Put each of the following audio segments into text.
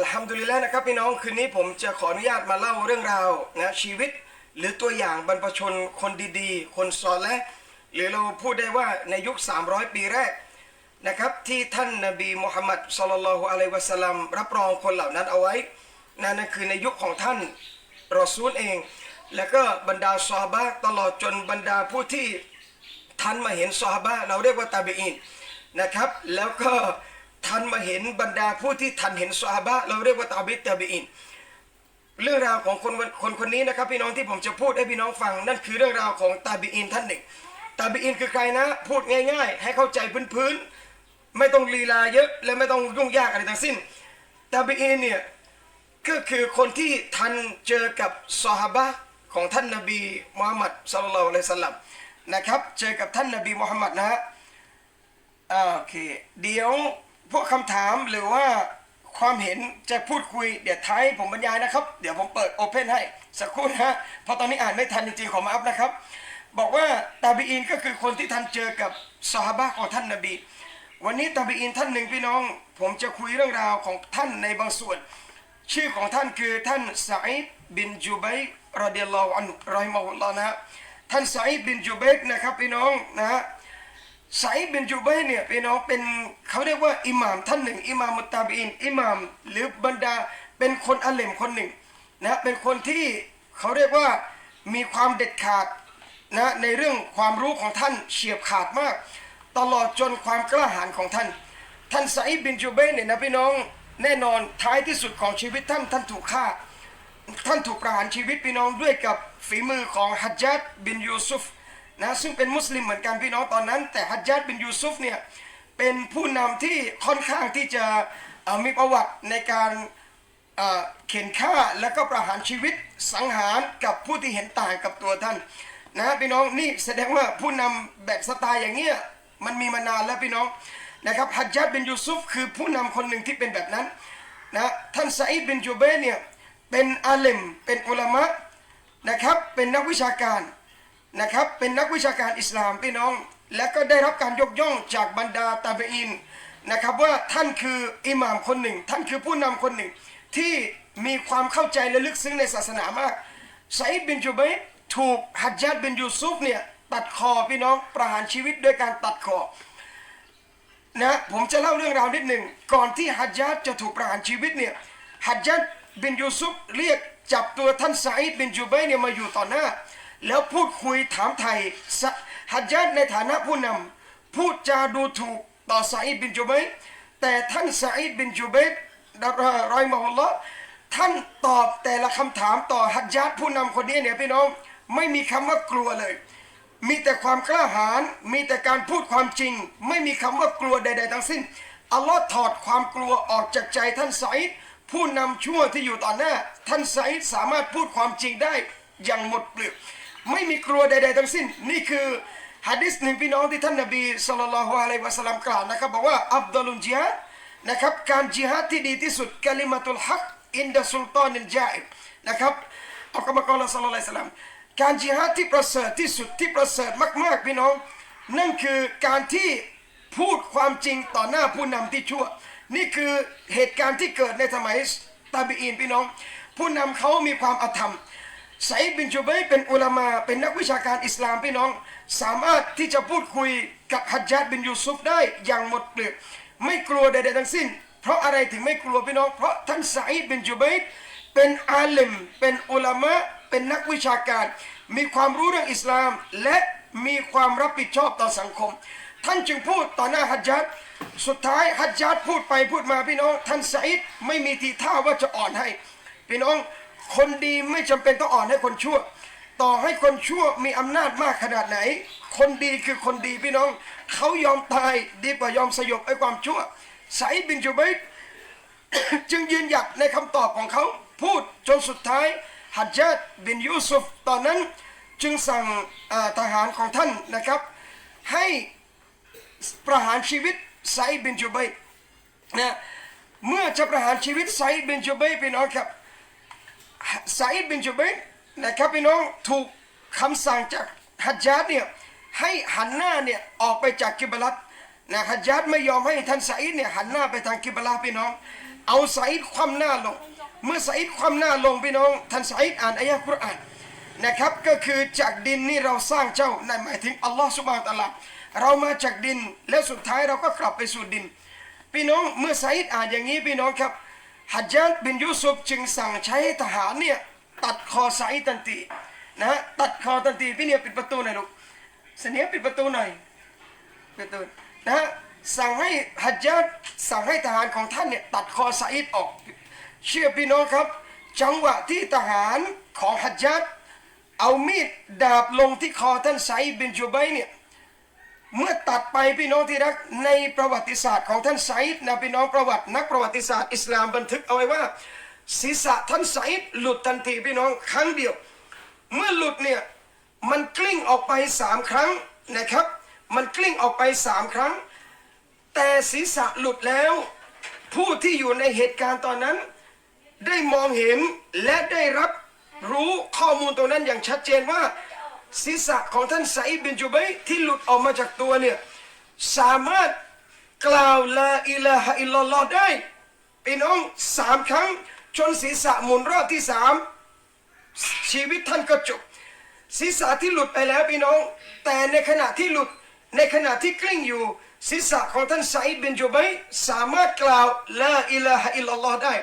อัลฮัมดุลิลละนะครับพี่น้องคืนนี้ผมจะขออนุญาตมาเล่าเรื่องราวนะชีวิต หรือตัวอย่างบรรพชนคนดีๆ คนซอและหรือเราพูดได้ว่าในยุค 300 ปีแรกนะครับที่ท่านนบีมุฮัมมัดสุลลัลฮุอะลัยวะสัลลัมรับรองคนเหล่านั้นเอาไว้นั่นนะคือในยุคของท่านรอซูลเอง แล้วก็บรรดาซอฮาบะตลอดจนบรรดาผู้ที่ทันมาเห็นซอฮาบะเราเรียกว่าตาเบอินนะครับแล้วก็ ทันมาเห็นบรรดาผู้ที่ทันเห็นซอฮาบะเราเรียกว่าตาบิตตาเบอินเรื่องราวของคนคนคนนี้นะครับ พี่น้องที่ผมจะพูดให้พี่น้องฟัง นั่นคือเรื่องราวของตาเบอินท่านหนึ่งตาเบอินคือใครนะ พูดง่าย ๆ ให้เข้าใจพื้นๆไม่ต้องลีลาเยอะและไม่ต้องยุ่งยากอะไรทั้งสิ้นตาเบอินเนี่ยก็คือคนที่ทันเจอกับซอฮาบะของท่านนบีมุฮัมมัดสุลลัลลอะลัยสลลัมนะครับ เจอกับท่านนบีมุฮัมมัดนะฮะโอเคเดี๋ยว พวกคำถามหรือว่าความเห็นจะพูดคุยเดี๋ยวท้ายผมบรรยายนะครับ เดี๋ยวผมเปิดโอเพนให้สักครู่นะฮะเพราะตอนนี้อ่านไม่ทันจริงๆขอมาอัพนะครับ บอกว่าตาบีอินก็คือคนที่ท่านเจอกับซอฮาบะของท่านนบี วันนี้ตาบีอินท่านหนึ่งพี่น้อง ผมจะคุยเรื่องราวของท่านในบางส่วน ชื่อของท่านคือท่านซาอิดบินจูบัยรอดิยัลลอฮุอันฮุรอฮิมะฮุลลอฮ์นะฮะท่านซาอิดบินจูเบัยนะครับพี่น้องนะฮะ ไซบินจูเบยเนี่ยพี่น้องเป็นเขาเรียกว่าอิหม่ามท่านหนึ่งอิหม่ามมุตตาบีอินอิหม่ามหรือบรรดาเป็นคนอาเลมคนหนึ่งนะเป็นคนที่เขาเรียกว่ามีความเด็ดขาดนะในเรื่องความรู้ของท่านเฉียบขาดมาก ตลอดจนความกล้าหาญของท่าน ท่านไซบินจูเบยเนี่ยนะพี่น้องแน่นอนท้ายที่สุดของชีวิตท่านท่านถูกฆ่า ท่านถูกประหารชีวิตพี่น้องด้วยกับฝีมือของฮัจญัดบินยูซุฟ นะซึ่งเป็นมุสลิมเหมือนกันพี่น้องตอนนั้น แต่ฮัจญัดบินยูซุฟเนี่ยเป็นผู้นำที่ค่อนข้างที่จะมีประวัติในการเข็นฆ่าและก็ประหารชีวิตสังหารกับผู้ที่เห็นต่างกับตัวท่านนะพี่น้องนี่แสดงว่าผู้นำแบบสไตล์อย่างเงี้ยมันมีมานานแล้วพี่น้องนะครับฮัจญัดบินยูซุฟคือผู้นำคนหนึ่งที่เป็นแบบนั้นนะท่านซาอิดบินจูเบเนี่ยเป็นอาเลมเป็นอุลามะนะครับเป็นนักวิชาการ นะครับเป็นนักวิชาการอิสลามพี่น้อง และก็ได้รับการยกย่องจากบรรดาตาเบอินนะครับว่าท่านคืออิหม่ามคนหนึ่ง ท่านคือผู้นำคนหนึ่ง ที่มีความเข้าใจและลึกซึ้งในศาสนามากไซด์บินจูบัยร์ถูกฮัจญัดบินยูซุฟเนี่ยตัดคอพี่น้องประหารชีวิตด้วยการตัดคอนะผมจะเล่าเรื่องราวนิดหนึ่งก่อนที่ฮัจญัดจะถูกประหารชีวิตเนี่ยฮัจญัดบินยูซุฟเรียกจับตัวท่านซาอิดบินจูบเนี่ยมาอยู่ต่อหน้า แล้วพูดคุยถามไทยฮัจญัดในฐานะผู้นำพูดจาดูถูกต่อซาอิดบินจูเบัยร์แต่ท่านซาอิดบินจูเบัยร์รอยมาฮุลลอฮ์ท่านตอบแต่ละคำถามต่อฮัจญัดผู้นำคนนี้เนี่ยพี่น้องไม่มีคำว่ากลัวเลย มีแต่ความกล้าหาญมีแต่การพูดความจริง ไม่มีคำว่ากลัวใด ๆ ทั้งสิ้นอัลลอฮ์ถอดความกลัวออกจากใจท่านไซด์ผู้นำชั่วที่อยู่ต่อหน้า ท่านไซด์สามารถพูดความจริงได้อย่างหมดเปลือก ไม่มีกลัวใดๆทั้งสิ้น นี่คือฮะดิษหนึ่งพี่น้องที่ท่านนบีสุลต่านละฮ์อะลัยวะสัลลัมกล่าวนะครับบอกว่าอัฟดลุนจิฮาดนะครับการจิฮาดที่ดีที่สุดกลิมาตุลฮักอินดะสุลตานิลจาอิบนะครับอัลกุรอานกล่าวสัลลัลลอฮุอะลัยฮิวะสัลลัมการจิฮาดที่ประเสริฐที่สุดที่ประเสริฐมากๆพี่น้อง นั่นคือการที่พูดความจริงต่อหน้าผู้นำที่ชั่ว นี่คือเหตุการณ์ที่เกิดในสมัยตาบีอีนพี่น้อง ผู้นำเขามีความอธรรม ไซด์บินจูเบยเป็นอุลามาเป็นนักวิชาการอิสลามพี่น้อง สามารถที่จะพูดคุยกับฮัจญาดบินยูซุฟได้อย่างหมดเปลือกไม่กลัวใดๆทั้งสิ้น เพราะอะไรถึงไม่กลัวพี่น้อง เพราะท่านไซด์บินจูเบยเป็นอาเลมเป็นอุลามะเป็นนักวิชาการ มีความรู้เรื่องอิสลาม และมีความรับผิดชอบต่อสังคม ท่านจึงพูดต่อหน้าฮัจญาดสุดท้ายฮัจญาดพูดไปพูดมาพี่น้อง ท่านไซด์ไม่มีทีท่าว่าจะอ่อนให้ พี่น้อง คนดีไม่จำเป็นต้องอ่อนให้คนชั่ว ต่อให้คนชั่วมีอำนาจมากขนาดไหน คนดีคือคนดีพี่น้อง เขายอมตายดีกว่ายอมสยบไอ้ความชั่วไซด์บินจูบัยจึงยืนหยัดในคำตอบของเขาพูดจนสุดท้ายฮัจญัดบินยูซุฟตอนนั้นจึงสั่งทหารของท่านนะครับ ให้ประหารชีวิตไซด์บินจูบัยนะเมื่อจะประหารชีวิตไซด์บินจูบัยพี่น้องครับ ไซด์บินจูบัยนะครับพี่น้องถูกคำสั่งจากฮัจญัดเนี่ยให้หันหน้าเนี่ยออกไปจากกิบลัตนะฮัจญาดไม่ยอมให้ท่านซาอิดเนี่ยหันหน้าไปทางกิบลาพี่น้อง เอาไซด์คว่ำหน้าลง เมื่อไซด์คว่ำหน้าลงพี่น้องท่านไซด์อ่านอายะห์กุรอานนะครับก็คือจากดินนี่เราสร้างเจ้านั่นหมายถึงอัลลอฮ์สุบานตะลาเรามาจากดินแล้วสุดท้ายเราก็กลับไปสู่ดิน พี่น้องเมื่อไซด์อ่านอย่างนี้พี่น้องครับ ฮัจญาตบินยูซุฟจึงสั่งใช้ทหารเนี่ยตัดคอไซด์ทันทีนะฮะตัดคอทันทีพี่เนี่ยปิดประตูหน่อยลูกเสนียปิดประตูหน่อยเป็นต้นะฮะสั่งให้ฮัจญาตสั่งให้ทหารของท่านเนี่ยตัดคอซาอิดออก เชื่อพี่น้องครับ จังหวะที่ทหารของฮัจญาตเอามีดดาบลงที่คอท่านซาอิดบินจูบัยเนี่ย เมื่อตัดไปพี่น้องที่รักในประวัติศาสตร์ของท่านไซาอิดนะพี่น้องประวัตินักประวัติศาสตร์อิสลามบันทึกเอาไว้ว่า ศีรษะท่านไซาอิดหลุดทันทีพี่น้องครั้งเดียว เมื่อหลุดเนี่ยมันกลิ้งออกไปสามครั้งนะครับ มันกลิ้งออกไปสามครั้ง แต่ศีรษะหลุดแล้ว ผู้ที่อยู่ในเหตุการณ์ตอนนั้น ได้มองเห็นและได้รับรู้ข้อมูลตรงนั้นอย่างชัดเจนว่า ศีรษะของท่านไซด์บินจูบัยที่หลุดออกมาจากตัวเนี่ยสามารถกล่าวลาอิลาฮะอิลลัลลอฮ์ได้พี่น้องสามครั้งจนศีรษะหมุนรอบที่สามชีวิตท่านก็จบศีรษะที่หลุดไปแล้วพี่น้อง แต่ในขณะที่หลุดในขณะที่กลิ้งอยู่ศีรษะของท่านไซด์บินจูบัยสามารถกล่าวลาอิลาฮะอิลลัลลอฮ์ได้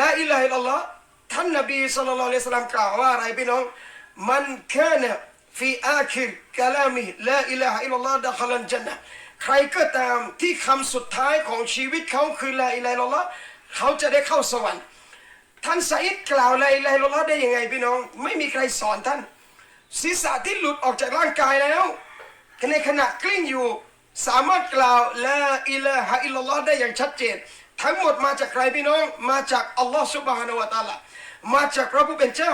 ลาอิลาฮะอิลลัลลอฮ์ท่านนบีสุลต่านละสลามกล่าวว่าอะไรพี่น้องมันแค่เนี่ย ฟีอาคิรกะลามิลาอิลาฮะอิลลัลลอฮ์ดะคลันจันนะใครก็ตามที่คำสุดท้ายของชีวิตเขาคือลาอิลาฮะอิลลัลลอฮ์เขาจะได้เข้าสวรรค์ท่านไซด์กล่าวลาอิลาฮะอิลลัลลอฮ์ได้ยังไงพี่น้อง ไม่มีใครสอนท่าน ศีรษะที่หลุดออกจากร่างกายแล้ว ในขณะกลิ้งอยู่สามารถกล่าวละอิลาฮะอิลลัลลอฮ์ได้อย่างชัดเจน ทั้งหมดมาจากใครพี่น้อง มาจากอัลลอฮ์ซุบฮานาวะตาลามาจากพระผู้เป็นเจ้า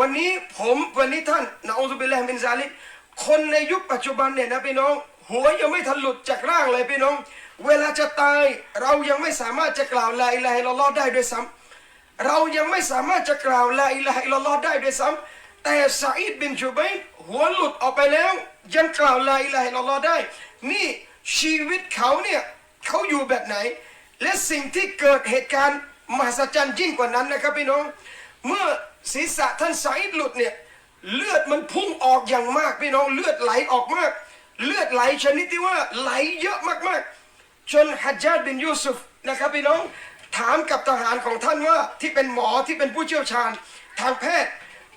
วันนี้ผมวันนี้ท่านนะอุบิลลาฮิมินซาลิกคนในยุคปัจจุบันเนี่ยนะพี่น้อง หัวยังไม่ทันหลุดจากร่างเลยพี่น้อง เวลาจะตายเรายังไม่สามารถจะกล่าวละอิลาฮิลลัลอฮ์ได้ด้วยซ้ำเรายังไม่สามารถจะกล่าวลาอิลาฮิลลัลอฮ์ได้ด้วยซ้ำแต่ซาอิดบินจูบัยหัวหลุดออกไปแล้ว ยังกล่าวลาอิลาฮิลลอฮ์ได้ นี่ชีวิตเขาเนี่ยเขาอยู่แบบไหน และสิ่งที่เกิดเหตุการณ์มหัศจรรย์ยิ่งกว่านั้นนะครับพี่น้อง เมื่อศีรษะท่านซาอิดหลุดเนี่ยเลือดมันพุ่งออกอย่างมากพี่น้องเลือดไหลออกมาก เลือดไหลชนิดที่ว่าไหลเยอะมากๆ จนฮัจญาตบินยูซุฟนะครับพี่น้องถามกับทหารของท่านว่าที่เป็นหมอที่เป็นผู้เชี่ยวชาญ ทางแพทย์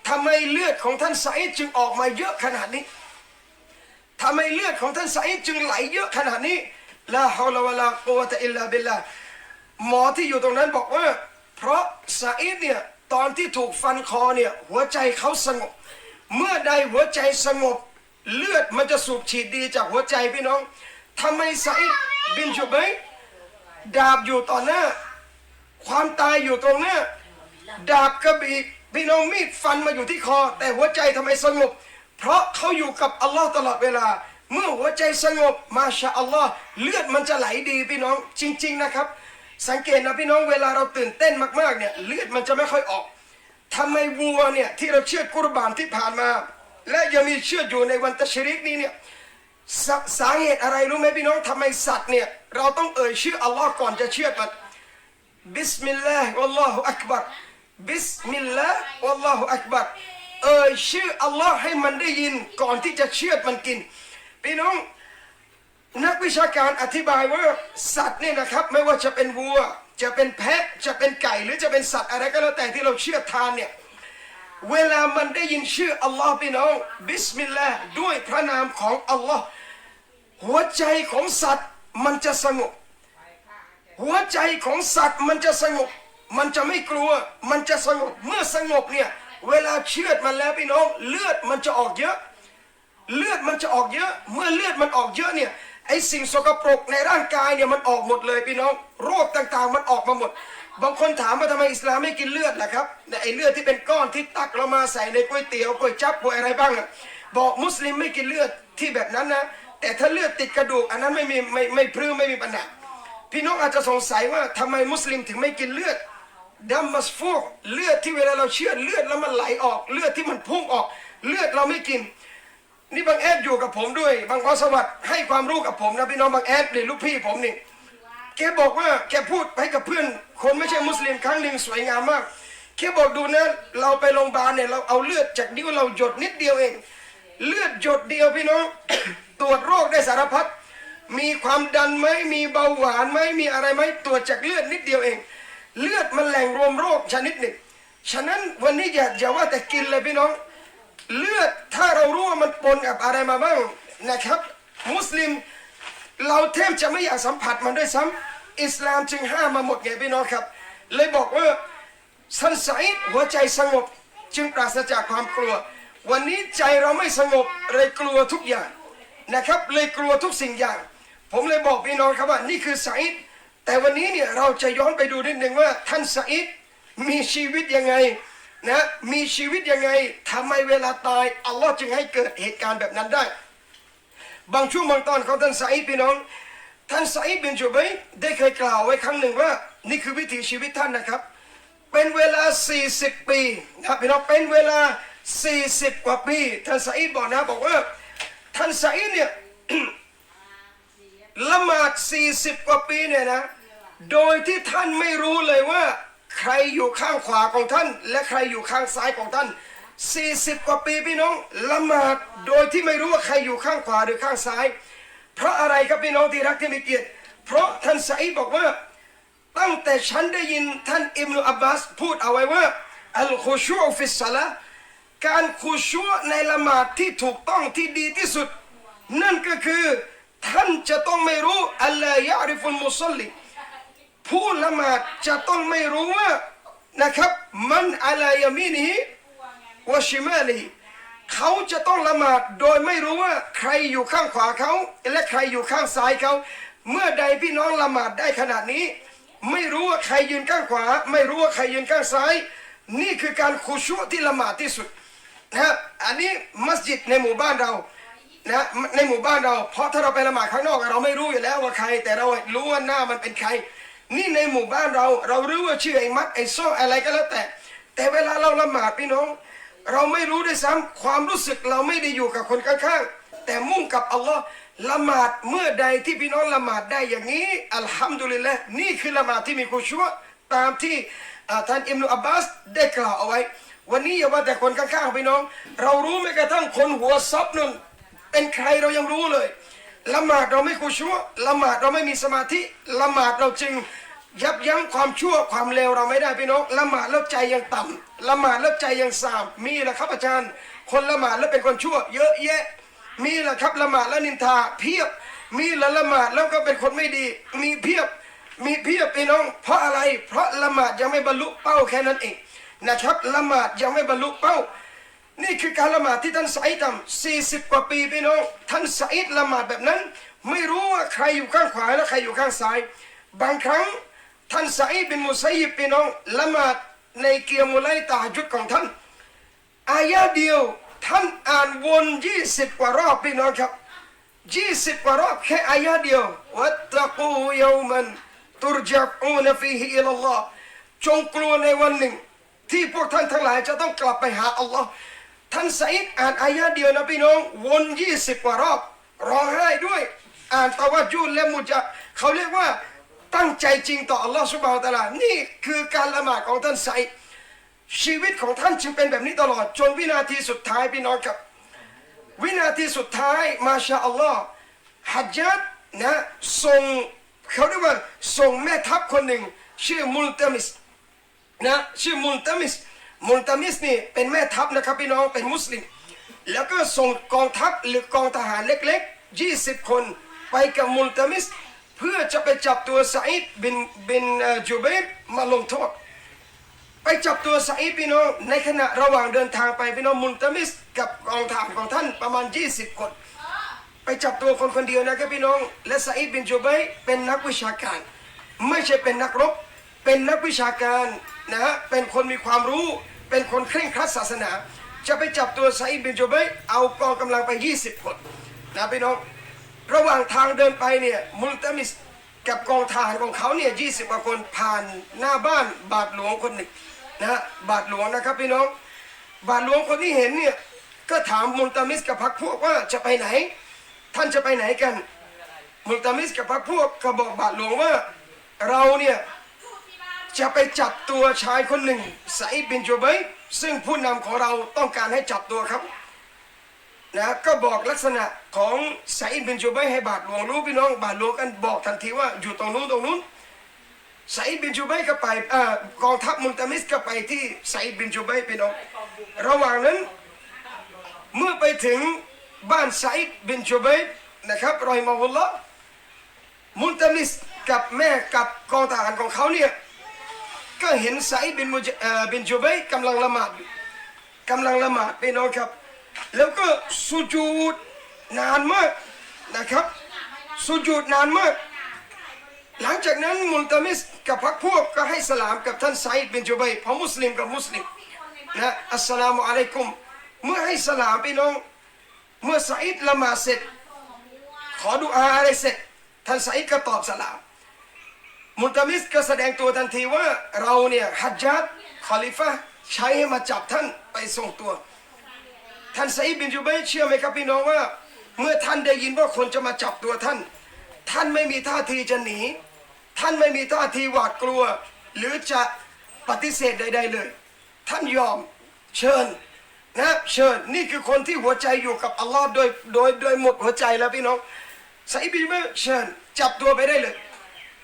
ทำไมเลือดของท่านไซด์จึงออกมาเยอะขนาดนี้ทำไมเลือดของท่านไซด์จึงไหลเยอะขนาดนี้ลาฮาวลาวะลากุวะตะอิลลาบิลลาหมอที่อยู่ตรงนั้นบอกว่า เพราะไซด์เนี่ย ตอนที่ถูกฟันคอเนี่ยหัวใจเขาสงบ เมื่อใดหัวใจสงบ เลือดมันจะสูบฉีดดีจากหัวใจพี่น้องทำไมไซบินจูบัยดาบอยู่ต่อหน้า ความตายอยู่ตรงหน้า ดาบกระบี่พี่น้องมีดฟันมาอยู่ที่คอ แต่หัวใจทำไมสงบ เพราะเขาอยู่กับอัลลอฮ์ตลอดเวลา เมื่อหัวใจสงบมาชาอัลลอฮ์เลือดมันจะไหลดีพี่น้องจริง ๆนะครับ สังเกตนะพี่น้องเวลาเราตื่นเต้นมากๆเนี่ยเลือดมันจะไม่ค่อยออกทำไมวัวเนี่ยที่เราเชือกุรบานที่ผ่านมา และยังมีเชืออยู่ในวันตะชริกนี้เนี่ยสาสาเหตุอะไรรู้ไหมพี่น้องทำไมสัตว์เนี่ยเราต้องเอ่ยชื่ออัลลอฮ์ก่อนจะเชื่อมันบิสมิลลาฮิวัลลอฮุอักบัรบิสมิลลาฮิวัลลอฮุอักบัรเอ่ยชื่ออัลลอฮ์ให้มันได้ยินก่อนที่จะเชื่อมันกินพี่น้อง นักวิชาการอธิบายว่าสัตว์เนี่ยนะครับไม่ว่าจะเป็นวัว จะเป็นแพะจะเป็นไก่หรือจะเป็นสัตว์อะไรก็แล้วแต่ที่เราเชื่อทานเนี่ยเวลามันได้ยินชื่ออัลลอฮ์พี่น้องบิสมิลลาห์ด้วยพระนามของอัลลอฮ์หัวใจของสัตว์มันจะสงบ หัวใจของสัตว์มันจะสงบ มันจะไม่กลัว มันจะสงบเมื่อสงบเนี่ยเวลาเชือดมันแล้วพี่น้อง เลือดมันจะออกเยอะ เลือดมันจะออกเยอะ เมื่อเลือดมันออกเยอะเนี่ย ไอสิ่งสกปรกในร่างกายเนี่ยมันออกหมดเลยพี่น้องโรคต่างๆ มันออกมาหมด บางคนถามว่าทำไมอิสลามไม่กินเลือดล่ะครับไอเลือดที่เป็นก้อนที่ตักเรามาใส่ในก๋วยเตี๋ยวก๋วยจั๊บก๋วยอะไรบ้างอะบอกมุสลิมไม่กินเลือดที่แบบนั้นนะแต่ถ้าเลือดติดกระดูก อันนั้นไม่มีไม่ไม่พรื้ไม่มีปัญหาพี่น้องอาจจะสงสัยว่าทำไมมุสลิมถึงไม่กินเลือดดัมมัสฟูกเลือดที่เวลาเราเชื่อดเลือดแล้วมันไหลออก เลือดที่มันพุ่งออก เลือดเราไม่กิน นี่บางแอดอยู่กับผมด้วย บางพอสวัสดิ์ให้ความรู้กับผมนะพี่น้องบางแอดเนี่ยลูกพี่ผมนี่แกบอกว่าแกพูดให้กับเพื่อน คนไม่ใช่มุสลิมครั้งหนึ่งสวยงามมากแกบอกดูนะ เราไปโรงพยาบาลเนี่ยเราเอาเลือดจากนิ้วเราหยดนิดเดียวเอง เลือดหยดเดียวพี่น้องตรวจโรคได้สารพัดมีความดันไหมมีเบาหวานไหมมีอะไรไหมตรวจจากเลือดนิดเดียวเอง เลือดมันแหล่งรวมโรคชนิดหนึ่งฉะนั้นวันนี้อย่าอย่าว่าแต่กินเลยพี่น้อง เลือดถ้าเรารู้ว่ามันปนกับอะไรมาบ้างนะครับ มุสลิม เราแทบจะไม่อยากสัมผัสมันด้วยซ้ำอิสลามจึงห้ามมาหมดไงพี่น้องครับ เลยบอกว่าสันใสหัวใจสงบจึงปราศจากความกลัว วันนี้ใจเราไม่สงบเลยกลัวทุกอย่างนะครับ เลยกลัวทุกสิ่งอย่าง ผมเลยบอกพี่น้องครับว่านี่คือไซด์แต่วันนี้เนี่ยเราจะย้อนไปดูนิดหนึ่งว่าท่านไซด์มีชีวิตยังไง นะมีชีวิตยังไงทำไมเวลาตายอัลลอฮ์จึงให้เกิดเหตุการณ์แบบนั้นได้ บางช่วงบางตอนของท่านซาอิดพี่น้อง ท่านซาอิดบินจุบัยได้เคยกล่าวไว้ครั้งหนึ่งว่า นี่คือวิถีชีวิตท่านนะครับ เป็นเวลา 40 ปีนะพี่น้องเป็นเวลา 40 กว่าปี ท่านซาอิดบอกนะบอกว่าท่านซาอิดเนี่ยละหมาด 40 กว่าปีเนี่ยนะโดยที่ท่านไม่รู้เลยว่า ใครอยู่ข้างขวาของท่าน และใครอยู่ข้างซ้ายของท่าน 40 กว่าปีพี่น้องละหมาดโดยที่ไม่รู้ว่าใครอยู่ข้างขวาหรือข้างซ้าย เพราะอะไรครับพี่น้องที่รักที่มีเกียรติ เพราะท่านไซบอกว่า ตั้งแต่ฉันได้ยินท่านอิมนุอับบาสพูดเอาไว้ว่าอัลคุชูฟิสซาละการคุชูในละหมาดที่ถูกต้องที่ดีที่สุด นั่นก็คือท่านจะต้องไม่รู้อัลลอยาริฟุลมุสลิ ผู้ละหมาดจะต้องไม่รู้ว่านะครับ มันอะลายามินีวชิมาลีเขาจะต้องละหมาดโดยไม่รู้ว่าใครอยู่ข้างขวาเขาและใครอยู่ข้างซ้ายเขาเมื่อใดพี่น้องละหมาดได้ขนาดนี้ ไม่รู้ว่าใครยืนข้างขวา ไม่รู้ว่าใครยืนข้างซ้าย นี่คือการคุชุที่ละหมาดที่สุดนะครับอันนี้มัสยิดในหมู่บ้านเรานะในหมู่บ้านเรา เพราะถ้าเราไปละหมาดข้างนอกเราไม่รู้อยู่แล้วว่าใคร แต่เรารู้ว่าหน้ามันเป็นใคร นี่ในหมู่บ้านเรา เรารู้ว่าชื่อไอ้มัดไอ้โซ่อะไรก็แล้วแต่ แต่เวลาเราละหมาดพี่น้อง เราไม่รู้ด้วยซ้ำความรู้สึกเราไม่ได้อยู่กับคนข้างๆ แต่มุ่งกับอัลลอฮ์ละหมาดเมื่อใดที่พี่น้องละหมาดได้อย่างนี้ อัลฮัมดุลิลละนี่คือละหมาดที่มีคุชัวตามที่ท่านอิมนุอับบาสได้กล่าวเอาไว้ วันนี้อย่าว่าแต่คนข้างๆพี่น้อง เรารู้แม้กระทั่งคนหัวซับนั่นเป็นใครเรายังรู้เลย ละหมาดเราไม่คุชัวละหมาดเราไม่มีสมาธิละหมาดเราจึงยับยั้งความชั่วความเลวเราไม่ได้พี่น้องละหมาดแล้วใจยังต่ำละหมาดแล้วใจยังสามมีแหละครับอาจารย์ คนละหมาดแล้วเป็นคนชั่ว เยอะแยะ มีแหละครับละหมาดแล้วนินทาเพียบ มีละละหมาดแล้วก็เป็นคนไม่ดี มีเพียบ มีเพียบพี่น้อง เพราะอะไร เพราะละหมาดยังไม่บรรลุเป้าแค่นั้นเองนะครับละหมาดยังไม่บรรลุเป้า นี่คือการละหมาดที่ท่านสาอิดทำสี่สิบกว่าปีพี่น้อง ท่านสาอิดละหมาดแบบนั้น ไม่รู้ว่าใครอยู่ข้างขวาและใครอยู่ข้างซ้าย บางครั้งท่านสาอิดเป็นมุสัยยิบพี่น้องละหมาดในเกียร์มุไลตาจุดของท่าน อายะเดียวท่านอ่านวนยี่สิบกว่ารอบพี่น้องครับยี่สิบกว่ารอบแค่อายะเดียววัตตะกูยามันตุรจัอูนฟีฮิอิลลอฮ์จงกลัวในวันหนึ่ง ที่พวกท่านทั้งหลายจะต้องกลับไปหาอัลลอฮ์ ท่านสัยดอ่านอายะเดียวนะพี่น้อง วนยี่สิบกว่ารอบร้องไห้ด้วย อ่านตะวัจุลและมุจะเขาเรียกว่าตั้งใจจริงต่ออัลลอฮ์สุบฮานตะอาลานี่คือการละหมาดของท่านสัยดชีวิตของท่านจึงเป็นแบบนี้ตลอด จนวินาทีสุดท้ายพี่น้องครับ วินาทีสุดท้ายมาชาอัลลอฮ์ฮัจญัดนะส่งเขาเรียกว่าส่งแม่ทัพคนหนึ่ง ชื่อมุลตมิสนะชื่อมุลตมิส มุลตามิสนี่เป็นแม่ทัพนะครับพี่น้องเป็นมุสลิม แล้วก็ส่งกองทัพหรือกองทหารเล็กๆ 20 คนไปกับมุลตามิส เพื่อจะไปจับตัวซาอิดบินบินเอ่อจูเบรมาลงโทษไปจับตัวซาอิดพี่น้องในขณะระหว่างเดินทางไปพี่น้องมุลตามิส กับกองทหารของท่านประมาณ 20 คน ไปจับตัวคนคนเดียวนะครับพี่น้องและซาอิดบินจูเบยเป็นนักวิชาการ ไม่ใช่เป็นนักรบเป็นนักวิชาการ นะฮะเป็นคนมีความรู้ เป็นคนเคร่งครัดศาสนา จะไปจับตัวไซบินจูเบยเอากองกำลังไป 20 คนนะพี่น้องระหว่างทางเดินไปเนี่ยมุลตามิสกับกองทหารของเขาเนี่ยยี่สิบกว่าคนผ่านหน้าบ้านบาทหลวงคนหนึ่งนะฮะบาทหลวงนะครับพี่น้อง บาทหลวงคนที่เห็นเนี่ยก็ถามมุลตามิสกับพักพวกว่าจะไปไหน ท่านจะไปไหนกันมุลตามิสกับพักพวกก็บอกบาทหลวงว่าเราเนี่ย จะไปจับตัวชายคนหนึ่งไซดบินจูเบยซึ่งผู้นำของเราต้องการให้จับตัวครับนะก็บอกลักษณะของไซดบินจูเบยให้บาทหลวงรู้พี่น้องบาทหลวงกันบอกทันทีว่าอยู่ตรงนู้นตรงนู้นไซด์บินจูเบยก็ไปอกองทัพมุลตามิสก็ไปที่ไซด์บินจูเบยพี่น้องระหว่างนั้นเมื่อไปถึงบ้านไซด์บินจูเบยนะครับรอยมาฮุลละมุลตามิสกับแม่กับกองทหารของเขาเนี่ย ก็เห็นไซด์บินมุจเอ่อบินจูเบยกำลังละหมาดกำลังละหมาดพี่น้องครับ แล้วก็สุจูดนานมากนะครับ สุจูดนานมาก หลังจากนั้นมุลตามิสกับพรรคพวกก็ให้สลามกับท่านไซด์บินจูเบยเพราะมุสลิมกับมุสลิมนะอัสสลามุอะลัยกุมเมื่อให้สลามพี่น้อง เมื่อไซด์ละหมาดเสร็จ ขอดุอาอะไรเสร็จท่านไซด์ก็ตอบสลาม มุตามิสก็แสดงตัวทันทีว่าเราเนี่ยฮัจญาดคอลิฟะใช้ให้มาจับท่านไปส่งตัว ท่านไซบินจูเบเชื่อไหมครับพี่น้องว่า เมื่อท่านได้ยินว่าคนจะมาจับตัวท่าน ท่านไม่มีท่าทีจะหนี ท่านไม่มีท่าทีหวาดกลัว หรือจะปฏิเสธใด ๆเลย ท่านยอมเชิญนะเชิญนี่คือคนที่หัวใจอยู่กับอัลลอฮ์โดยโดยโดยหมดหัวใจแล้วพี่น้องไซบินจูเบเชิญจับตัวไปได้เลย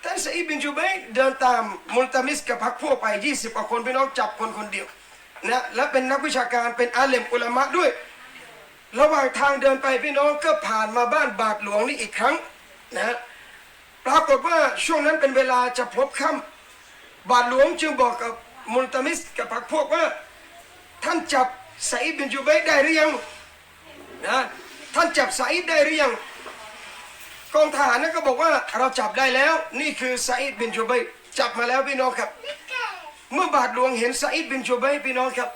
ท่านไซด์บินจูเบยเดินตามมุลตามิสกับพรรคพวกไป 20กว่าคนพี่น้องจับคนคนเดียวนะและเป็นนักวิชาการเป็นอาเลมอุลามะด้วย ระหว่างทางเดินไปพี่น้องก็ผ่านมาบ้านบาทหลวงนี่อีกครั้งนะปรากฏว่าช่วงนั้นเป็นเวลาจะพบค่ำบาทหลวงจึงบอกกับมุลตามิสกับพรรคพวกว่า ท่านจับไซด์บินจูเบยได้หรือยังนะท่านจับไซด์ได้หรือยัง กองทหารนั้นก็บอกว่าเราจับได้แล้ว นี่คือไซด์บินจูบัยจับมาแล้วพี่น้องครับ เมื่อบาทหลวงเห็นไซด์บินจูบัยพี่น้องครับ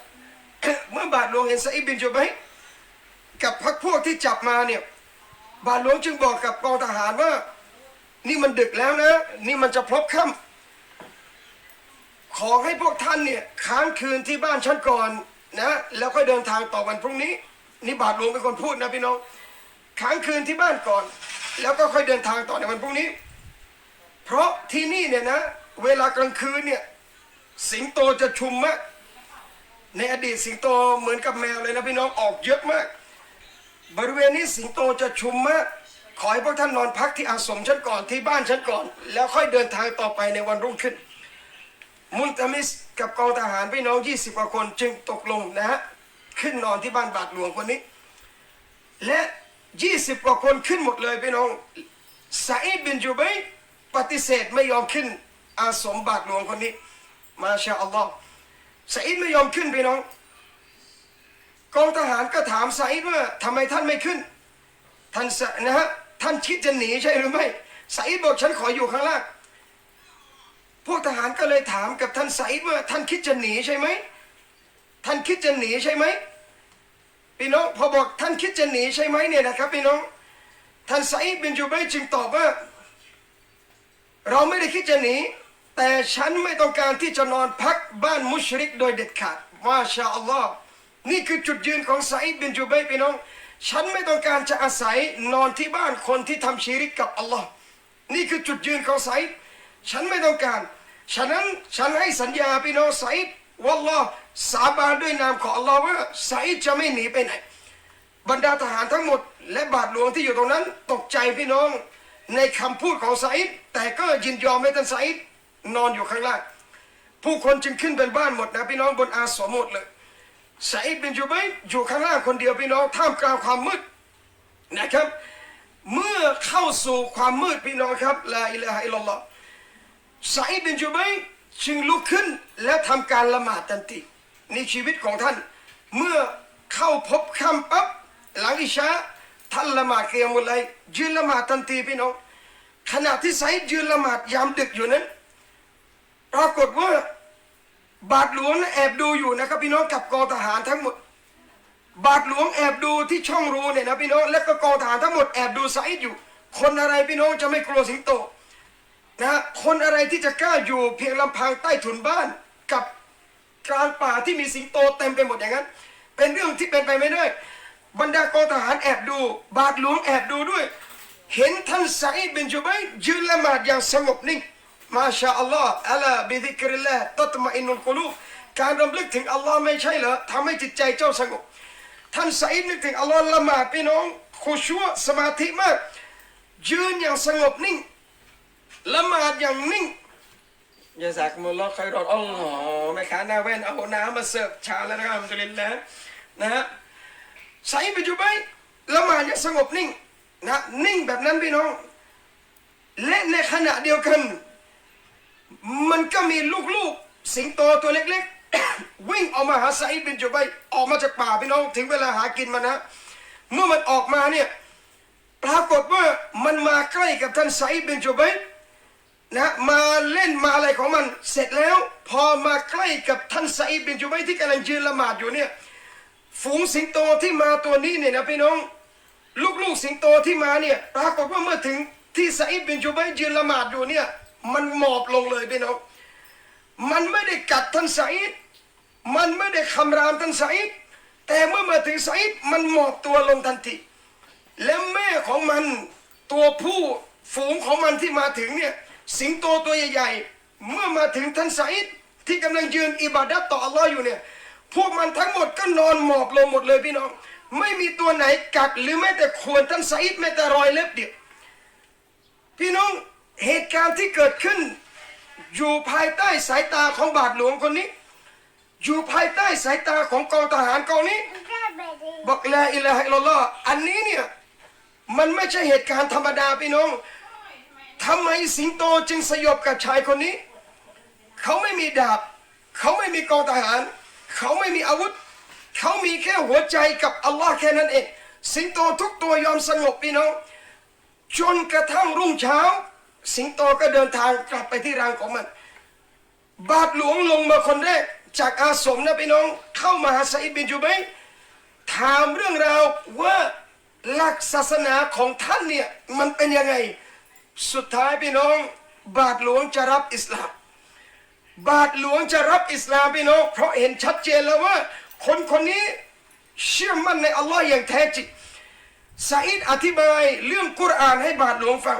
เมื่อบาทหลวงเห็นไซด์บินจูบัยกับพรรคพวกที่จับมาเนี่ยบาทหลวงจึงบอกกับกองทหารว่า นี่มันดึกแล้วนะ นี่มันจะพลบค่ำขอให้พวกท่านเนี่ยค้างคืนที่บ้านฉันก่อนนะแล้วค่อยเดินทางต่อวันพรุ่งนี้ นี่บาทหลวงเป็นคนพูดนะพี่น้องค้างคืนที่บ้านก่อน แล้วก็ค่อยเดินทางต่อในวันพรุ่งนี้ เพราะที่นี่เนี่ยนะ เวลากลางคืนเนี่ย สิงโตจะชุมมากในอดีตสิงโตเหมือนกับแมวเลยนะพี่น้องออกเยอะมาก บริเวณนี้สิงโตจะชุมมาก ขอให้พวกท่านนอนพักที่อาสมฉันก่อนที่บ้านฉันก่อน แล้วค่อยเดินทางต่อไปในวันรุ่งขึ้น มุลตามิสกับกองทหารพี่น้อง 20กว่าคนจึงตกลงนะฮะขึ้นนอนที่บ้านบาทหลวงคนนี้ และ 20กว่าคนขึ้นหมดเลยพี่น้องซาอิดบินจูบัยปฏิเสธไม่ยอมขึ้น อาสมบาทหลวงคนนี้ มาชาอัลลอฮ์ซาอิดไม่ยอมขึ้นพี่น้องกองทหารก็ถามไซด์ว่าทำไมท่านไม่ขึ้น ท่านนะฮะท่านคิดจะหนีใช่หรือไม่ไซด์บอกฉันขออยู่ข้างล่างพวกทหารก็เลยถามกับท่านไซด์ว่าท่านคิดจะหนีใช่ไหมท่านคิดจะหนีใช่ไหม พี่น้องพอบอกท่านคิดจะหนีใช่ไหมเนี่ยนะครับพี่น้องท่านไซด์บินจูบัยจึงตอบว่า เราไม่ได้คิดจะหนีแต่ฉันไม่ต้องการที่จะนอนพักบ้านมุชริกโดยเด็ดขาดมาชาอัลลอฮ์นี่คือจุดยืนของไซด์บินจูบัยพี่น้อง ฉันไม่ต้องการจะอาศัยนอนที่บ้านคนที่ทำชีริกกับอัลลอฮ์นี่คือจุดยืนของไซด์ฉันไม่ต้องการ ฉะนั้นฉันให้สัญญาพี่น้องไซด์ วัลลอฮ์สาบานด้วยนามของอัลลอฮ์ว่าไซด์จะไม่หนีไปไหน บรรดาทหารทั้งหมด และบาทหลวงที่อยู่ตรงนั้น ตกใจพี่น้องในคำพูดของไซด์แต่ก็ยินยอมให้ท่านไซด์นอนอยู่ข้างล่าง ผู้คนจึงขึ้นเป็นบ้านหมดนะพี่น้องบนอาสมหมดเลยไซด์บินจูบัยอยู่ข้างล่างคนเดียวพี่น้องท่ามกลางความมืดนะครับ เมื่อเข้าสู่ความมืดพี่น้องครับลาอิลาฮะอิลลัลลอฮ์ไซด์บินจูบัย จึงลุกขึ้นและทำการละหมาดทันทีนี่ชีวิตของท่าน เมื่อเข้าพบค่ำปั๊บหลังอิชาท่านละหมาดเกียมุลไลยืนละหมาดทันทีพี่น้องขณะที่ไซด์ยืนละหมาดยามดึกอยู่นั้นปรากฏว่าบาทหลวงแอบดูอยู่นะครับ พี่น้องกับกองทหารทั้งหมด บาทหลวงแอบดูที่ช่องรูเนี่ยนะพี่น้องและก็กองทหารทั้งหมดแอบดูไซด์อยู่ คนอะไรพี่น้องจะไม่กลัวสิงโต นะคนอะไรที่จะกล้าอยู่เพียงลำพังใต้ถุนบ้านกับกลางป่าที่มีสิงโตเต็มไปหมดอย่างนั้น เป็นเรื่องที่เป็นไปไม่ได้ บรรดากองทหารแอบดู บาทหลวงแอบดูด้วย เห็นท่านไซด์เบนจูบัยยืนละหมาดอย่างสงบนิ่งมาชาอัลลอฮ์อัลาบิดิกริลลาตัตมาอินุลกุลูการรำลึกถึงอัลลอฮ์ไม่ใช่เหรอทำให้จิตใจเจ้าสงบ ท่านสัยนึกถึงอัลลอฮ์ละหมาดพี่น้องคุชัวสมาธิมาก ยืนอย่างสงบนิ่ง ละหมาดอย่างนิ่งยาสักมุลลอคอยรอดอ๋อแม่ค้าหน้าแว่นเอาน้ำมาเสิร์ฟชาแล้วนะครับอัลฮัมดุลิลละนะฮะใส่ไปจุบไปละหมาดอย่างสงบนิ่งนะนิ่งแบบนั้นพี่น้อง และในขณะเดียวกัน มันก็มีลูกๆ สิงโตตัวเล็ก ๆ วิ่งออกมาหาไซด์บินจุบัยออกมาจากป่าพี่น้องถึงเวลาหากินมันนะ เมื่อมันออกมาเนี่ยปรากฏว่ามันมาใกล้กับท่านไซด์บินจุบัย นะมาเล่นมาอะไรของมันเสร็จแล้ว พอมาใกล้กับท่านไซบินจุบัยที่กำลังยืนละหมาดอยู่เนี่ยฝูงสิงโตที่มาตัวนี้เนี่ยนะพี่น้อง ลูกๆสิงโตที่มาเนี่ยปรากฏว่าเมื่อถึงที่ซาอิดบินจูบัยยืนละหมาดอยู่เนี่ยมันหมอบลงเลยพี่น้องมันไม่ได้กัดท่านซาอิมันไม่ได้คำรามท่านซาอิแต่เมื่อมาถึงซาอิมันหมอบตัวลงทันทีและแม่ของมันตัวผู้ฝูงของมันที่มาถึงเนี่ย สิงโตตัวใหญ่ๆ เมื่อมาถึงท่านซาอิดที่กำลังยืนอิบาดัตต่ออัลลอฮ์อยู่เนี่ย พวกมันทั้งหมดก็นอนหมอบลงหมดเลยพี่น้อง ไม่มีตัวไหนกัดหรือแม้แต่ขวนท่านซาอิดแม้แต่รอยเล็บเดียว พี่น้องเหตุการณ์ที่เกิดขึ้น อยู่ภายใต้สายตาของบาทหลวงคนนี้ อยู่ภายใต้สายตาของกองทหารกองนี้บอกลาอิลาฮิลลัลลอฮ์อันนี้เนี่ยมันไม่ใช่เหตุการณ์ธรรมดาพี่น้อง ทำไมสิงโตจึงสยบกับชายคนนี้ เขาไม่มีดาบ เขาไม่มีกองทหาร เขาไม่มีอาวุธ เขามีแค่หัวใจกับอัลลอฮ์แค่นั้นเอง สิงโตทุกตัวยอมสงบพี่น้อง จนกระทั่งรุ่งเช้า สิงโตก็เดินทางกลับไปที่รังของมัน บาทหลวงลงมาคนแรก จากอาสมนะพี่น้อง เข้ามาหาไซด์บินจูบัยถามเรื่องราวว่าหลักศาสนาของท่านเนี่ยมันเป็นยังไง สุดท้ายพี่น้อง บาทหลวงจะรับอิสลาม บาทหลวงจะรับอิสลามพี่น้อง เพราะเห็นชัดเจนแล้วว่า คนคนนี้เชื่อมั่นในอัลลอฮ์อย่างแท้จริงซาอิดอธิบายเรื่องกุรอานให้บาทหลวงฟัง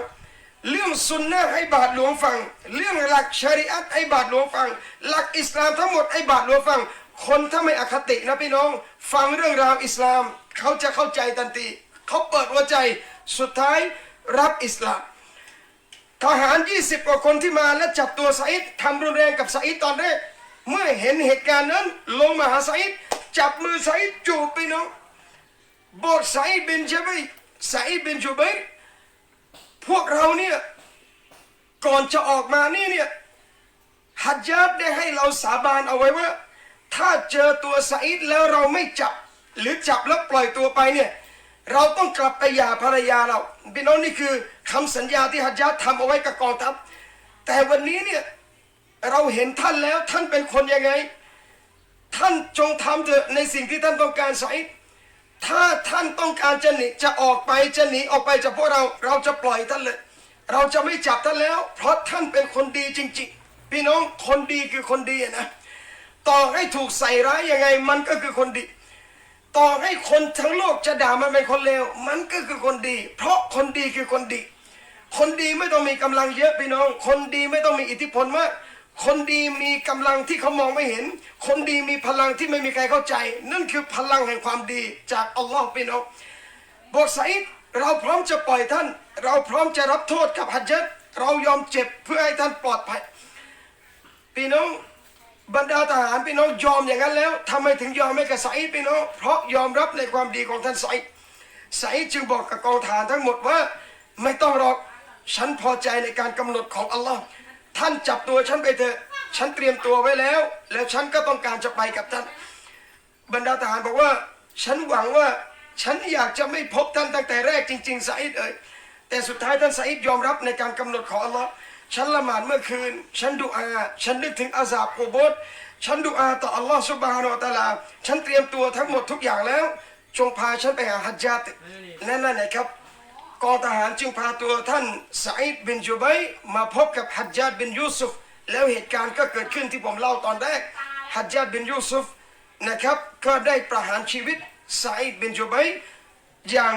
เรื่องสุนนะให้บาทหลวงฟัง เรื่องหลักชริอัตให้บาทหลวงฟัง หลักอิสลามทั้งหมดให้บาทหลวงฟัง คนถ้าไม่อคตินะพี่น้อง ฟังเรื่องราวอิสลาม เขาจะเข้าใจทันทีเขาเปิดหัวใจสุดท้ายรับอิสลาม ทหาร 20 กว่าคนที่มาและจับตัวซาอิดทำรุนแรงกับซาอิดตอนแรก เมื่อเห็นเหตุการณ์นั้น ลงมาหาซาอิดจับมือซาอิดจูบไปน้องบอกซาอิดบินจาบัยซาอิดบินจูบัยพวกเราเนี่ยก่อนจะออกมานี่เนี่ยฮัจญาบได้ให้เราสาบานเอาไว้ว่า ถ้าเจอตัวซาอิดแล้วเราไม่จับ หรือจับแล้วปล่อยตัวไปเนี่ย เราต้องกลับไปหย่าภรรยาเราพี่น้องนี่คือคำสัญญาที่ฮัจญาทำเอาไว้กับกองทัพ แต่วันนี้เนี่ยเราเห็นท่านแล้วท่านเป็นคนยังไง ท่านจงทำเถอะในสิ่งที่ท่านต้องการไซด์ถ้าท่านต้องการจะหนีจะออกไปจะหนีออกไปจากพวกเราเราจะปล่อยท่านเลย เราจะไม่จับท่านแล้ว เพราะท่านเป็นคนดีจริง ๆ พี่น้องคนดีคือคนดีนะ ต่อให้ถูกใส่ร้ายยังไงมันก็คือคนดี ต่อให้คนทั้งโลกจะด่ามันเป็นคนเลว มันก็คือคนดี เพราะคนดีคือคนดี คนดีไม่ต้องมีกำลังเยอะพี่น้อง คนดีไม่ต้องมีอิทธิพลมาก คนดีมีกำลังที่เขามองไม่เห็น คนดีมีพลังที่ไม่มีใครเข้าใจ นั่นคือพลังแห่งความดีจากอัลลอฮ์พี่น้องบอกไซด์เราพร้อมจะปล่อยท่าน เราพร้อมจะรับโทษกับฮัจญ์เรายอมเจ็บเพื่อให้ท่านปลอดภัยพี่น้อง บรรดาทหารพี่น้องยอมอย่างนั้นแล้วทำไมถึงยอมให้กับไซด์พี่น้อง เพราะยอมรับในความดีของท่านไซด์ไซด์จึงบอกกับกองทหารทั้งหมดว่า ไม่ต้องหรอกฉันพอใจในการกำหนดของอัลลอฮ์ท่านจับตัวฉันไปเถอะ ฉันเตรียมตัวไว้แล้ว แล้วฉันก็ต้องการจะไปกับท่าน บรรดาทหารบอกว่า ฉันหวังว่าฉันอยากจะไม่พบท่านตั้งแต่แรกจริงๆซาอิดเอ่ยแต่สุดท้ายท่านซาอิดยอมรับในการกำหนดของอัลลอฮ์ ฉันละหมาดเมื่อคืน ฉันดูอา ฉันนึกถึงอาซาบโกบสฉันดูอาต่ออัลลอฮ์สุบฮานาอัลตาลาฉันเตรียมตัวทั้งหมดทุกอย่างแล้ว จงพาฉันไปหาฮัจญาตนั่นนั่นนะครับกองทหารจึงพาตัวท่านซาอิดบินจูบัยมาพบกับฮัจญาตบินยูซุฟแล้วเหตุการณ์ก็เกิดขึ้นที่ผมเล่าตอนแรกฮัจญาตบินยูซุฟนะครับก็ได้ประหารชีวิตซาอิดบินจูบัยอย่าง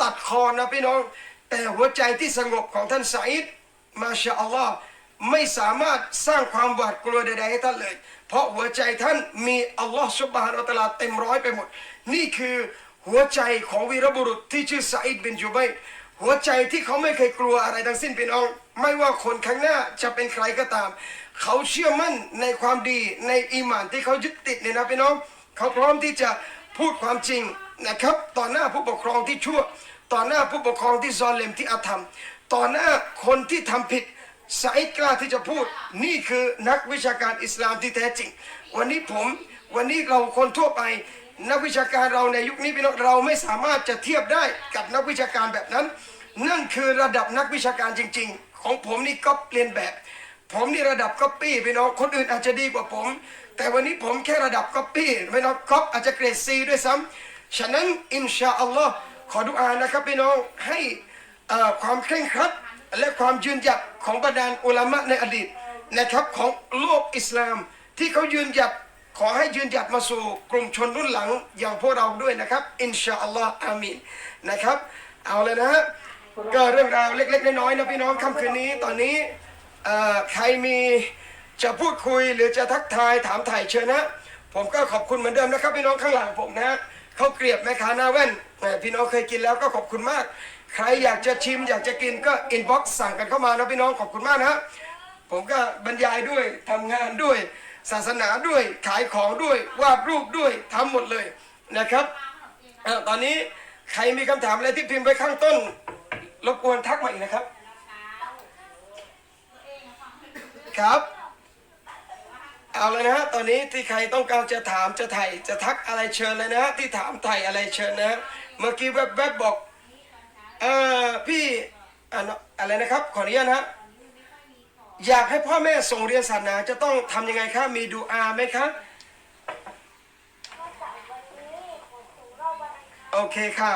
ตัดคอนะพี่น้อง แต่หัวใจที่สงบของท่านซาอิด มาชาอัลลอฮ์ไม่สามารถสร้างความหวาดกลัวใดๆให้ท่านเลย เพราะหัวใจท่านมีอัลลอฮฺสุบฮานาอัลตะลาเต็มร้อยไปหมด นี่คือหัวใจของวีรบุรุษที่ชื่อซาอิดบินจุบัยหัวใจที่เขาไม่เคยกลัวอะไรทั้งสิ้นพี่น้องไม่ว่าคนข้างหน้าจะเป็นใครก็ตาม เขาเชื่อมั่นในความดีในอีหมานที่เขายึดติดเนี่ยนะพี่น้อง เขาพร้อมที่จะพูดความจริงนะครับ ต่อหน้าผู้ปกครองที่ชั่ว ต่อหน้าผู้ปกครองที่ซอลเลมที่อาธรรม ต่อหน้าคนที่ทำผิดสายกล้าที่จะพูด นี่คือนักวิชาการอิสลามที่แท้จริง วันนี้ผมวันนี้เราคนทั่วไป นักวิชาการเราในยุคนี้พี่น้องเราไม่สามารถจะเทียบได้กับนักวิชาการแบบนั้น นั่นคือระดับนักวิชาการจริง ๆ ของผมนี่ก็เรียนแบบ ผมนี่ระดับก๊อปปี้พี่น้องคนอื่นอาจจะดีกว่าผม แต่วันนี้ผมแค่ระดับก๊อปปี้พี่น้องก๊อปอาจจะเกรดซีด้วยซ้ำฉะนั้นอินชาอัลลอฮ์ขอดุอานะครับพี่น้องให้ ความเคร่งครัด และความยืนหยัดของบรรดาอุลามะในอดีตนะครับของโลกอิสลาม ที่เขายืนหยัดขอให้ยืนหยัดมาสู่กลุ่มชนรุ่นหลังอย่างพวกเราด้วยนะครับ อินชาอัลลอฮ์อามีนนะครับ เอาเลยนะฮะก็เรื่องราวเล็กๆน้อยๆนะพี่น้องค่ำคืนนี้ตอนนี้ใครมีจะพูดคุยหรือจะทักทายถามถ่ายเชิญนะ ผมก็ขอบคุณเหมือนเดิมนะครับ พี่น้องข้างหลังผมนะเขาเกลียบแม่ค้าหน้าแว่นพี่น้องเคยกินแล้วก็ขอบคุณมาก ใครอยากจะชิมอยากจะกินก็อินบ็อกซ์สั่งกันเข้ามานะพี่น้องขอบคุณมากนะผมก็บรรยายด้วยทำงานด้วย ศาสนาด้วยขายของด้วยวาดรูปด้วยทำหมดเลยนะครับตอนนี้ใครมีคำถามอะไรที่พิมพ์ไว้ข้างต้น รบกวนทักมาอีกนะครับ ครับเอาเลยนะตอนนี้ที่ใครต้องการจะถามจะไถ่จะทักอะไรเชิญเลยนะ ที่ถามไถ่อะไรเชิญนะฮะเมื่อกี้แวบๆบอก เอ่อพี่อะเนอะไรนะครับ ขออนุญาตนะฮะอยากให้พ่อแม่ส่งเรียนศาสนาจะต้องทำยังไงคะมีดูอาไหมคะโอเคค่ะ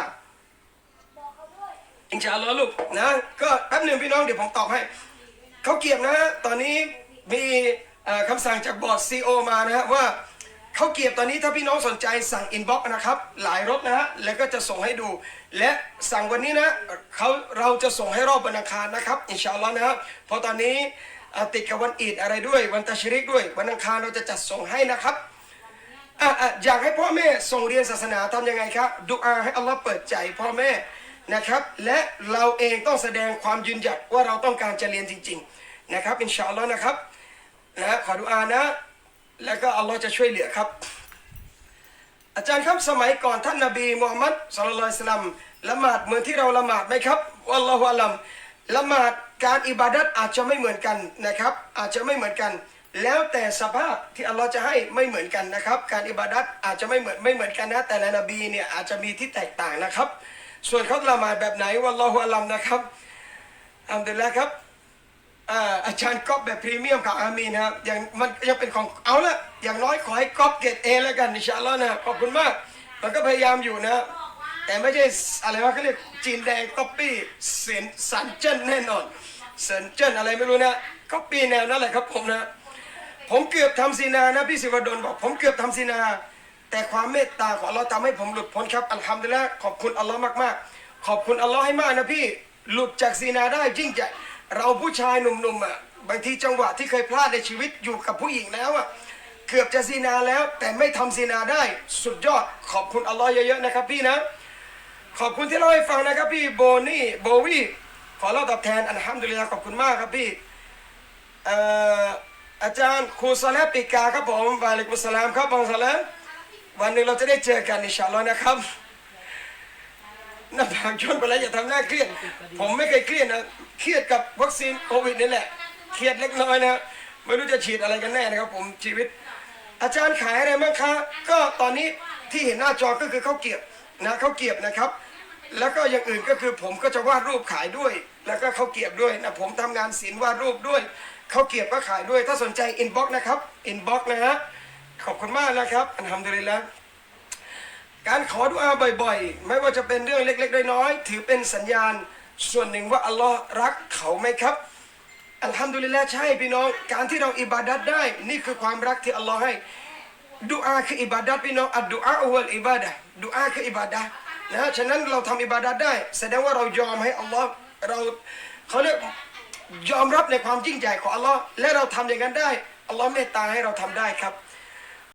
อินชาอัลลอฮ์ลูกนะก็แป๊บหนึ่งพี่น้องเดี๋ยวผมตอบให้เขาเกียบนะฮะตอนนี้มีคำสั่งจากบอร์ดซีโอมานะฮะว่า ขาเกียบตอนนี้ถ้าพี่น้องสนใจสั่งอินบ็อกนะครับ หลายรถนะฮะแล้วก็จะส่งให้ดู และสั่งวันนี้นะเขาเราจะส่งให้รอบวันอังคารนะครับอินชาอัลลอฮ์นะฮะเพราะตอนนี้ติดกับวันอีดอะไรด้วย วันตะชริกด้วย วันอังคารเราจะจัดส่งให้นะครับอะอะอยากให้พ่อแม่ส่งเรียนศาสนาทำยังไงครับดุอาให้อัลลอฮ์เปิดใจพ่อแม่นะครับ และเราเองต้องแสดงความยืนหยัดว่าเราต้องการจะเรียนจริง ๆ นะครับอินชาอัลลอฮ์นะครับนะขอดุอานะ แล้วก็อัลลอฮ์จะช่วยเหลือครับ อาจารย์ครับสมัยก่อนท่านนบีมูฮัมมัดสุลลัลลอฮุอะลัยสลัมละหมาดเหมือนที่เราละหมาดไหมครับวัลลอฮุอะลัมละหมาดการอิบาดัตอาจจะไม่เหมือนกันนะครับ อาจจะไม่เหมือนกัน แล้วแต่สภาพที่อัลลอฮ์จะให้ไม่เหมือนกันนะครับ การอิบาดัตอาจจะไม่เหมือนไม่เหมือนกันนะแต่ละนบีเนี่ยอาจจะมีที่แตกต่างนะครับ ส่วนเขาละหมาดแบบไหนวัลลอฮุอะลัมนะครับอัลฮัมดุลิลละครับ อาอาจารย์ก๊อปแบบพรีเมียมกับอามีนะครับอย่างมันยังเป็นของเอาละอย่างน้อยขอให้ก๊อปเกรดเอแล้วกันอินชาอัลลอฮ์นะขอบคุณมาก มันก็พยายามอยู่นะ แต่ไม่ใช่อะไรวะเขาเรียกจีนแดงก๊อปปี้เสียนสันเจิ้นแน่นอนเซนเจิ้นอะไรไม่รู้นะก๊อปปี้แนวนั่นแหละครับผมนะ ผมเกือบทำซีนานะพี่สิวดลบอก ผมเกือบทำซีนา แต่ความเมตตาของอัลลอฮ์ทำให้ผมหลุดพ้นครับอัลฮัมดุลิลละขอบคุณอัลลอฮ์มากๆ ขอบคุณอัลลอฮ์ให้มากนะพี่หลุดจากซีนาได้ยิ่งใหญ่ เราผู้ชายหนุ่มๆอะบางทีจังหวะที่เคยพลาดในชีวิตอยู่กับผู้หญิงแล้วอะเกือบจะซีนาแล้ว แต่ไม่ทำซีนาได้สุดยอดขอบคุณอัลลอฮ์เยอะๆนะครับพี่นะ ขอบคุณที่เล่าให้ฟังนะครับพี่โบนี่โบวี่ขอเล่าตอบแทนอัลฮัมดุลิลละขอบคุณมากครับพี่เอ่ออาจารย์ครูสลาปิกาครับผมวะอะลัยกุสลามครับบองสลามวันหนึ่งเราจะได้เจอกันอินชาอัลลอฮ์นะครับ หน้าผากชนไปแล้วอย่าทำหน้าเครียด ผมไม่เคยเครียดนะเครียดกับวัคซีนโควิดนี่แหละเครียดเล็กน้อยนะไม่รู้จะฉีดอะไรกันแน่นะครับ ผมชีวิต อาจารย์ขายอะไรบ้างคะ ก็ตอนนี้ที่เห็นหน้าจอก็คือข้าวเกรียบนะข้าวเกรียบนะครับ แล้วก็อย่างอื่นก็คือผมก็จะวาดรูปขายด้วย แล้วก็ข้าวเกรียบด้วยนะผมทำงานศิลป์วาดรูปด้วยข้าวเกรียบก็ขายด้วย ถ้าสนใจอินบ็อกนะครับอินบ็อกนะฮะขอบคุณมากนะครับอันทำดุลิลละ การขอดุอาบ่อยๆ ไม่ว่าจะเป็นเรื่องเล็กๆน้อยๆถือเป็นสัญญาณ ส่วนหนึ่งว่าอัลลอฮ์รักเขาไหมครับ อัลฮัมดุลิลละใช่พี่น้อง การที่เราอิบาดัดได้ นี่คือความรักที่อัลลอฮ์ให้ดุอาคืออิบาดัดพี่น้องอัดดุอาอวลอิบาดะดุอาคืออิบาดะนะฉะนั้นเราทำอิบาดัดได้ แสดงว่าเรายอมให้อัลลอฮ์เราเขาเรียกยอมรับในความยิ่งใหญ่ของอัลลอฮ์และเราทำอย่างนั้นได้อัลลอฮ์เมตตาให้เราทำได้ครับ